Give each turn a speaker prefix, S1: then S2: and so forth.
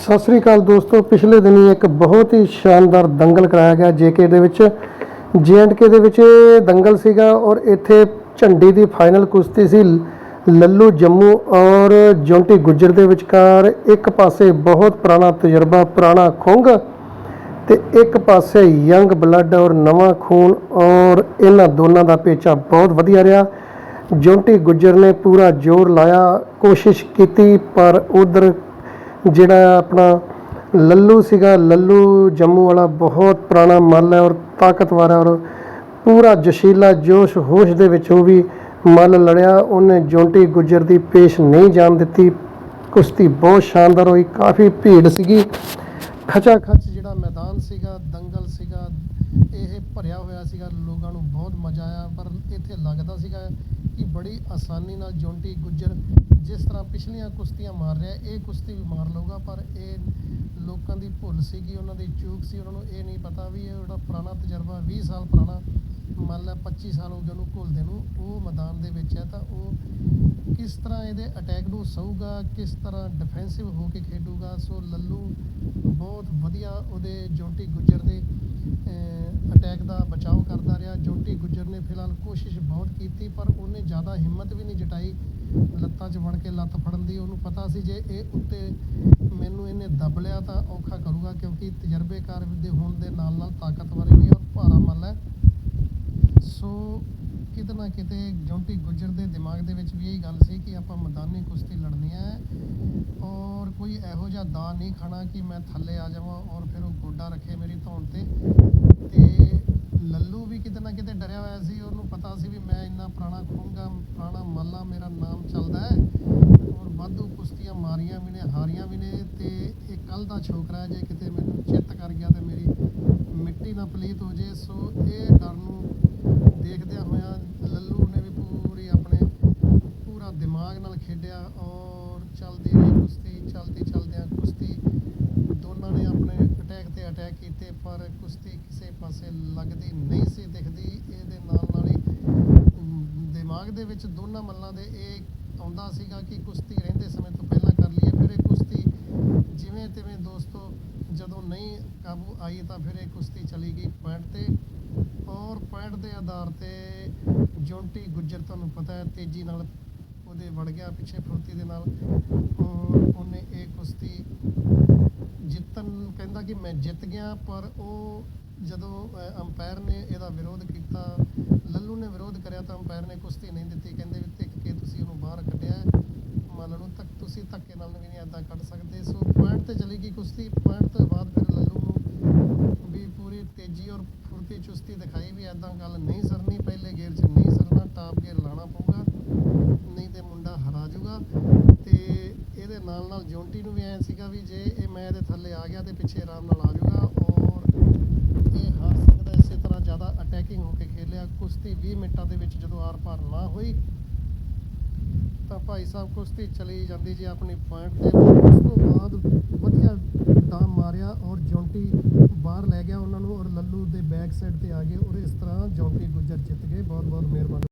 S1: ਸਤਿ ਸ੍ਰੀ ਅਕਾਲ ਦੋਸਤੋ। ਪਿਛਲੇ ਦਿਨੀ ਇੱਕ ਬਹੁਤ ਹੀ ਸ਼ਾਨਦਾਰ ਦੰਗਲ ਕਰਾਇਆ ਗਿਆ ਜੇਕੇ ਦੇ ਵਿੱਚ। ਜੀਐਂਡਕੇ ਦੇ ਵਿੱਚ ਦੰਗਲ ਸੀਗਾ ਔਰ ਇੱਥੇ ਝੰਡੀ ਦੀ ਫਾਈਨਲ ਕੁਸ਼ਤੀ ਸੀ ਲੱਲੂ, ਜੰਮੂ ਔਰ ਜੌਂਟੀ ਗੁੱਜਰ ਦੇ ਵਿਚਕਾਰ। ਇੱਕ ਪਾਸੇ ਬਹੁਤ ਪੁਰਾਣਾ ਤਜਰਬਾ, ਪੁਰਾਣਾ ਖੁੰਗ ਤੇ ਇੱਕ ਪਾਸੇ ਯੰਗ ਬਲੱਡ ਔਰ ਨਵਾਂ ਖੂਨ ਔਰ ਇਹਨਾਂ ਦੋਨਾਂ ਦਾ ਪੇਚਾ ਬਹੁਤ ਵਧੀਆ ਰਿਹਾ। ਜੌਂਟੀ ਗੁੱਜਰ ਨੇ ਪੂਰਾ ਜ਼ੋਰ ਲਾਇਆ, ਕੋਸ਼ਿਸ਼ ਕੀਤੀ ਪਰ ਉਧਰ ਜਿਹੜਾ ਆਪਣਾ ਲੱਲੂ ਸੀਗਾ, ਲੱਲੂ ਜੰਮੂ ਵਾਲਾ ਬਹੁਤ ਪੁਰਾਣਾ ਮੱਲ ਹੈ ਔਰ ਤਾਕਤਵਰ ਹੈ ਔਰ ਪੂਰਾ ਜਸ਼ੀਲਾ ਜੋਸ਼ ਹੋਸ਼ ਦੇ ਵਿੱਚ ਉਹ ਵੀ ਮੱਲ ਲੜਿਆ। ਉਹਨੇ ਜੋਂਟੀ ਗੁੱਜਰ ਦੀ ਪੇਸ਼ ਨਹੀਂ ਜਾਣ ਦਿੱਤੀ। ਕੁਸ਼ਤੀ ਬਹੁਤ ਸ਼ਾਨਦਾਰ ਹੋਈ, ਕਾਫੀ ਭੀੜ ਸੀਗੀ। ਖਚਾ ਖਚ ਜਿਹੜਾ ਮੈਦਾਨ ਸੀਗਾ, ਦੰਗਲ ਸੀਗਾ, ਇਹ ਭਰਿਆ ਹੋਇਆ ਸੀਗਾ। ਲੋਕਾਂ ਨੂੰ ਬਹੁਤ ਮਜ਼ਾ ਆਇਆ, ਪਰ ਇੱਥੇ ਲੱਗਦਾ ਸੀਗਾ ਬੜੀ ਆਸਾਨੀ ਨਾਲ ਜੌਂਟੀ ਗੁੱਜਰ ਜਿਸ ਤਰ੍ਹਾਂ ਪਿਛਲੀਆਂ ਕੁਸ਼ਤੀਆਂ ਮਾਰ ਰਿਹਾ, ਇਹ ਕੁਸ਼ਤੀ ਵੀ ਮਾਰ ਲਊਗਾ, ਪਰ ਇਹ ਲੋਕਾਂ ਦੀ ਭੁੱਲ ਸੀਗੀ, ਉਹਨਾਂ ਦੀ ਚੂਕ ਸੀ, ਉਹਨਾਂ ਨੂੰ ਇਹ ਨਹੀਂ ਪਤਾ ਵੀ ਇਹ ਜਿਹੜਾ ਪੁਰਾਣਾ ਤਜਰਬਾ 20 ਸਾਲ ਪੁਰਾਣਾ, ਮੰਨ ਲੈ 25 ਸਾਲ ਹੋ ਗਏ ਉਹਨੂੰ ਘੁਲਦੇ ਨੂੰ, ਉਹ ਮੈਦਾਨ ਦੇ ਵਿੱਚ ਹੈ, ਤਾਂ ਉਹ ਕਿਸ ਤਰ੍ਹਾਂ ਇਹਦੇ ਅਟੈਕ ਨੂੰ ਸਹੂਗਾ, ਕਿਸ ਤਰ੍ਹਾਂ ਡਿਫੈਂਸਿਵ ਹੋ ਕੇ ਖੇਡੂਗਾ, ਸੋ ਲੱਲੂ ਬਹੁਤ ਵਧੀਆ ਉਹਦੇ ਜੋਟੀ ਗੁੱਜਰ ਦੇ ਅਟੈਕ ਦਾ ਬਚਾਓ ਕਰਦਾ ਰਿਹਾ, ਜੋਟੀ ਗੁੱਜਰ ਨੇ ਫਿਲਹਾਲ ਕੋਸ਼ਿਸ਼ ਬਹੁਤ ਕੀਤੀ, ਪਰ ਉਹਨੇ ਜ਼ਿਆਦਾ ਹਿੰਮਤ ਵੀ ਨਹੀਂ ਜਟਾਈ। ਲੱਤਾਂ 'ਚ ਵੜ ਕੇ ਲੱਤ ਫੜਨ ਦੀ, ਉਹਨੂੰ ਪਤਾ ਸੀ ਜੇ ਇਹ ਉੱਤੇ ਮੈਨੂੰ ਇਹਨੇ ਦੱਬ ਲਿਆ ਤਾਂ ਔਖਾ ਕਰੂਗਾ, ਕਿਉਂਕਿ ਤਜਰਬੇਕਾਰ ਦੇ ਹੋਣ ਦੇ ਨਾਲ ਨਾਲ ਤਾਕਤਵਰ ਵੀ ਹੈ ਔਰ ਭਾਰਾ ਮੱਲ ਹੈ। ਸੋ ਕਿਤੇ ਨਾ ਕਿਤੇ ਜੌਂਟੀ ਗੁੱਜਰ ਦੇ ਦਿਮਾਗ ਦੇ ਵਿੱਚ ਵੀ ਇਹੀ ਗੱਲ ਸੀ ਕਿ ਆਪਾਂ ਮੈਦਾਨੀ ਕੁਸ਼ਤੀ ਲੜਨੀ ਹੈ ਔਰ ਕੋਈ ਇਹੋ ਜਿਹਾ ਦਾ ਨਹੀਂ ਖਾਣਾ ਕਿ ਮੈਂ ਥੱਲੇ ਆ ਜਾਵਾਂ ਔਰ ਫਿਰ ਉਹ ਗੋਡਾ ਰੱਖੇ ਮੇਰੀ ਧੌਣ ਤੇ ਲੱਲੂ ਵੀ ਕਿਤੇ ਨਾ ਕਿਤੇ ਡਰਿਆ ਹੋਇਆ ਸੀ ਉਹਨੂੰ ਪਤਾ ਸੀ ਵੀ ਮੈਂ ਇੰਨਾ ਪੁਰਾਣਾ ਪੁਰਾਣਾ ਮੱਲਾ ਮੇਰਾ ਨਾਮ ਚੱਲਦਾ ਹੈ। ਔਰ ਵਾਧੂ ਕੁਸ਼ਤੀਆਂ ਮਾਰੀਆਂ ਵੀ ਨੇ ਹਾਰੀਆਂ ਵੀ ਨੇ ਤੇ ਇਹ ਕੱਲ ਦਾ ਛੋਕਰਾ ਹੈ, ਜੇ ਕਿਤੇ ਮੈਨੂੰ ਚਿੱਤ ਕਰ ਗਿਆ ਤੇ ਮੇਰੀ ਮਿੱਟੀ ਨਾ ਪਲੀਤ ਹੋ ਜੇ ਸੋ ਇਹ ਡਰ ਨੂੰ ਦੇਖਦਿਆਂ ਹੋਇਆਂ ਲੱਲੂ ਨੇ ਵੀ ਪੂਰੀ ਆਪਣੇ ਪੂਰਾ ਦਿਮਾਗ ਨਾਲ ਖੇਡਿਆ ਔਰ ਚੱਲਦੀ ਰਹੀ ਕੁਸ਼ਤੀ ਚਲਦੀ ਚਲਦਿਆਂ ਕੁਸ਼ਤੀ। ਦੋਨਾਂ ਨੇ ਆਪਣੇ ਅਟੈਕ ਤੇ ਅਟੈਕ ਕੀਤੇ ਪਰ ਕੁਸ਼ਤੀ ਕਿਸੇ ਪਾਸੇ ਲੱਗਦੀ ਨਹੀਂ ਸੀ ਦਿਖਦੀ। ਇਹਦੇ ਨਾਲ ਦੇ ਵਿੱਚ ਦੋਨਾਂ ਮੱਲਾਂ ਦੇ ਇਹ ਆਉਂਦਾ ਸੀਗਾ ਕਿ ਕੁਸ਼ਤੀ ਰਹਿੰਦੇ ਸਮੇਂ ਤੋਂ ਪਹਿਲਾਂ ਕਰ ਲਈਏ, ਫਿਰ ਇਹ ਕੁਸ਼ਤੀ ਜਿਵੇਂ ਤਿਵੇਂ ਦੋਸਤੋ ਜਦੋਂ ਨਹੀਂ ਕਾਬੂ ਆਈ ਤਾਂ ਫਿਰ ਇਹ ਕੁਸ਼ਤੀ ਚਲੀ ਗਈ ਪੁਆਇੰਟ ਤੇ। ਔਰ ਪੁਆਇੰਟ ਦੇ ਆਧਾਰ ਤੇ ਜੌਂਟੀ ਗੁੱਜਰ ਤੁਹਾਨੂੰ ਪਤਾ ਹੈ, ਤੇਜ਼ੀ ਨਾਲ ਉਹਦੇ ਵੜ ਗਿਆ ਪਿੱਛੇ ਫੁਰਤੀ ਦੇ ਨਾਲ। ਔਰ ਉਹਨੇ ਇਹ ਕੁਸ਼ਤੀ ਜਿੱਤਣ, ਕਹਿੰਦਾ ਕਿ ਮੈਂ ਜਿੱਤ ਗਿਆ, ਪਰ ਉਹ ਜਦੋਂ ਅੰਪਾਇਰ ਨੇ ਇਹਦਾ ਵਿਰੋਧ ਕੀਤਾ, ਲੱਲੂ ਨੇ ਵਿਰੋਧ ਕਰਿਆ ਤਾਂ ਅੰਪਾਇਰ ਨੇ ਕੁਸ਼ਤੀ ਨਹੀਂ ਦਿੱਤੀ। ਕਹਿੰਦੇ ਵੀ ਧਿੱਕ ਕੇ ਤੁਸੀਂ ਉਹਨੂੰ ਬਾਹਰ ਕੱਢਿਆ ਮੰਨ ਲਓ ਤੱਕ ਤੁਸੀਂ ਧੱਕੇ ਨਾਲ ਵੀ ਨਹੀਂ ਐਦਾਂ ਕੱਢ ਸਕਦੇ। ਸੋ ਪੁਆਇੰਟ ਤੇ ਚਲੀ ਗਈ ਕੁਸ਼ਤੀ। ਪੁਆਇੰਟ ਤੋਂ ਬਾਅਦ ਫਿਰ ਲੱਲੂ ਨੂੰ ਵੀ ਪੂਰੀ ਤੇਜ਼ੀ ਔਰ ਫੁਰਤੀ ਚੁਸਤੀ ਦਿਖਾਈ ਵੀ ਐਦਾਂ ਗੱਲ ਨਹੀਂ ਸਰਨੀ, ਪਹਿਲੇ ਗੇਅਰ 'ਚ ਨਹੀਂ ਸਰਨਾ ਟਾਪ ਗੇਅਰ ਲਾਣਾ ਪਊਗਾ, ਨਹੀਂ ਤੇ ਮੁੰਡਾ ਹਰਾ ਜਾਊਗਾ। ਤੇ ਇਹਦੇ ਨਾਲ ਨਾਲ ਜੌਂਟੀ ਨੂੰ ਵੀ ਐ ਸੀਗਾ ਵੀ ਜੇ ਇਹ ਮੈਂ ਇਹਦੇ ਥੱਲੇ ਆ ਗਿਆ ਤੇ ਪਿੱਛੇ ਆਰਾਮ ਨਾਲ ਆ ਜਾਊਗਾ ਔਰ ਇਹ ਹਾਰ ਸਕਦਾ ਇਸੇ ਤਰ੍ਹਾਂ ਜ਼ਿਆਦਾ ਅਟੈਕਿੰਗ ਹੋ ਕੇ ਖੇਲਿਆ ਕੁਸ਼ਤੀ 20 ਮਿੰਟਾਂ ਦੇ ਪਾਰ ਨਾ ਹੋਈ, ਤਾਂ ਭਾਈ ਸਾਹਿਬ ਕੁਸ਼ਤੀ ਚਲੀ ਜਾਂਦੀ ਜੀ ਆਪਣੀ ਪੁਆਇੰਟ ਤੇ। ਉਸ ਤੋਂ ਬਾਅਦ ਵਧੀਆ ਦਾਮ ਮਾਰਿਆ ਔਰ ਜੌਂਟੀ ਬਾਹਰ ਲੈ ਗਿਆ ਉਹਨਾਂ ਨੂੰ ਔਰ ਲੱਲੂ ਦੇ ਬੈਕ ਸਾਈਡ ਤੇ ਆ ਗਏ ਔਰ ਇਸ ਤਰ੍ਹਾਂ ਜੌਂਟੀ ਗੁੱਜਰ ਜਿੱਤ ਗਏ। ਬਹੁਤ ਬਹੁਤ ਮਿਹਰਬਾਨੀ।